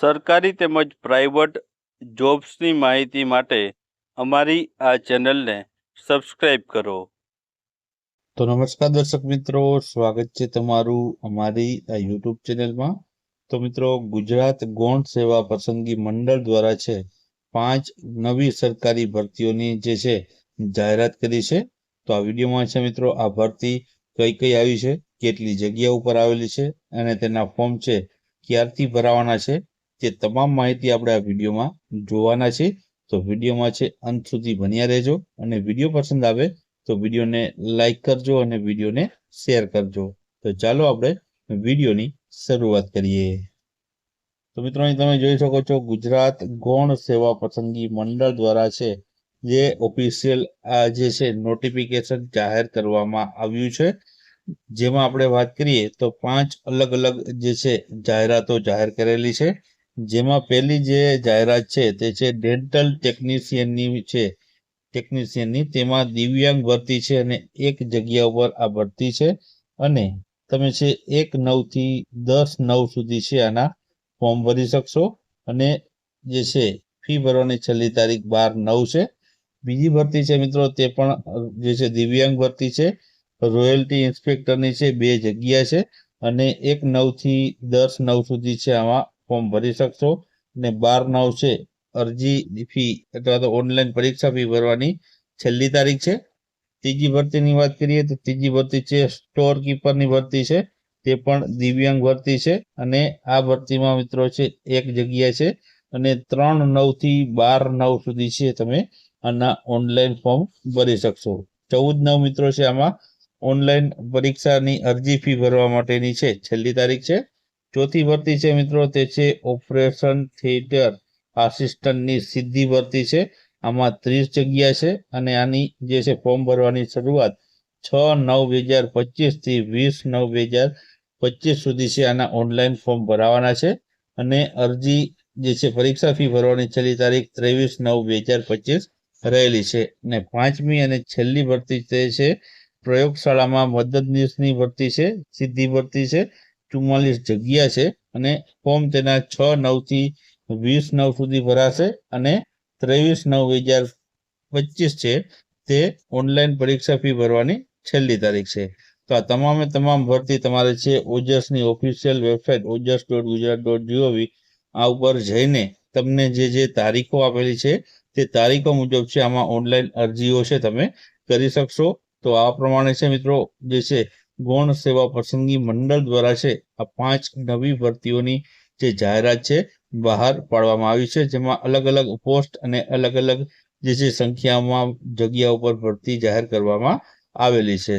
સરકારી તેમજ પ્રાઇવેટ જોબ્સની માહિતી માટે અમારી આ ચેનલને સબસ્ક્રાઇબ કરો. તો નમસ્કાર દર્શક મિત્રો, સ્વાગત છે તમારું અમારી આ યુટ્યુબ ચેનલમાં. તો મિત્રો, ગુજરાત ગૌણ સેવા પસંદગી મંડળ દ્વારા છે, પાંચ નવી સરકારી ભરતીઓની જે છે જાહેરાત કરી છે. તો આ વિડીયોમાં છે મિત્રો, આ ભરતી કઈ કઈ આવી છે, કેટલી જગ્યા ઉપર આવેલી છે, અને તેના ફોર્મ છે, ક્યારથી ભરાવાના છે તે તમામ માહિતી આપણે આ વિડીયોમાં જોવાના છે તો વિડીયોમાં છે અંત સુધી બન્યા રહેજો અને વીડિયો પસંદ આવે તો વિડીયોને લાઈક કરજો અને વિડીયોને શેર કરજો. તો ચાલો આપણે વિડીયોની શરૂઆત કરીએ. તો મિત્રો તમે જોઈ શકો છો ગુજરાત ગૌણ સેવા પસંદગી મંડળ દ્વારા છે જે ઓફિશિયલ આ જે છે નોટિફિકેશન જાહેર કરવામાં આવ્યું છે. જેમાં આપણે વાત કરીએ તો પાંચ અલગ અલગ જે છે જાહેરાતો જાહેર કરેલી છે. જેમાં પહેલી જે જાહેરાત છે તે છે ડેન્ટલ ટેકનિશિયનની છે ટેકનિશિયનની તેમાં દિવ્યાંગ ભરતી છે અને એક જગ્યા ઉપર આ ભરતી છે અને તમે છે એક નવથી દસ નવ સુધી છે આના ફોર્મ ભરી શકશો અને જે છે ફી ભરવાની છેલ્લી તારીખ બાર નવ છે. બીજી ભરતી છે મિત્રો તે પણ જે છે દિવ્યાંગ ભરતી છે. રોયલ્ટી ઇન્સ્પેક્ટરની છે બે જગ્યા છે અને એક નવથી દસ નવ સુધી છે આમાં ફોર્મ ભરી શકશો અને બાર નવ છે, અરજી ફી અથવા તો ઓનલાઈન પરીક્ષા ફી ભરવાની છેલ્લી તારીખ છે. ત્રીજી ભરતીની વાત કરીએ તો ત્રીજી ભરતી છે સ્ટોર કીપરની ભરતી છે, તે પણ દિવ્યાંગ ભરતી છે અને આ ભરતીમાં મિત્રો છે, એક જગ્યા છે અને ત્રણ નવથી બાર નવ સુધી છે તમે આના ઓનલાઈન ફોર્મ ભરી શકશો. ચૌદ નવ મિત્રો છે આમાં ઓનલાઈન પરીક્ષાની અરજી ફી ભરવા માટેની છે, છેલ્લી તારીખ છે. ચોથી ભરતી છે મિત્રો, તે છે ઓપરેશન થિયેટર. આસિસ્ટન્ટની સીધી ભરતી છે. આમાં ત્રીસ જગ્યા છે અને આની જે છે ફોર્મ ભરવાની શરૂઆત છ નવ બે હજાર પચીસથી વીસ નવ બે હજાર પચીસ સુધી છે. આના ઓનલાઈન ફોર્મ ભરાવાના છે અને અરજી જે છે પરીક્ષા ફી ભરવાની છેલ્લી તારીખ ત્રેવીસ નવ બે હજાર પચીસ રહેલી છે અને પાંચમી અને છેલ્લી ભરતી તે છે પ્રયોગશાળામાં મદદનીશની ભરતી છે, સીધી ભરતી છે ચુમ્માલીસ જગ્યા છે અને ફોર્મ તેના છ નવથી વીસ નવ સુધી ભરાશે અને ત્રેવીસ નવ બે હજાર પચીસ છે તે ઓનલાઈન પરીક્ષા ફી ભરવાની છેલ્લી તારીખ છે. તો આ તમામે તમામ ભરતી તમારે છે ઓજસની official website OJAS dot Gujarat dot GOV આ ઉપર જઈને તમને જે જે તારીખો આપેલી છે તે તારીખો મુજબ છે આમાં ઓનલાઈન અરજીઓ છે તમે કરી શકશો. તો આ પ્રમાણે છે મિત્રો જે છે ગૌણ સેવા પસંદગી મંડળ દ્વારા છે, આ પાંચ નવી ભરતીઓની જે જાહેરાત છે, બહાર પાડવામાં આવી છે, જેમાં અલગ અલગ પોસ્ટ અને અલગ અલગ જે છે સંખ્યામાં જગ્યા ઉપર ભરતી જાહેર કરવામાં આવેલી છે.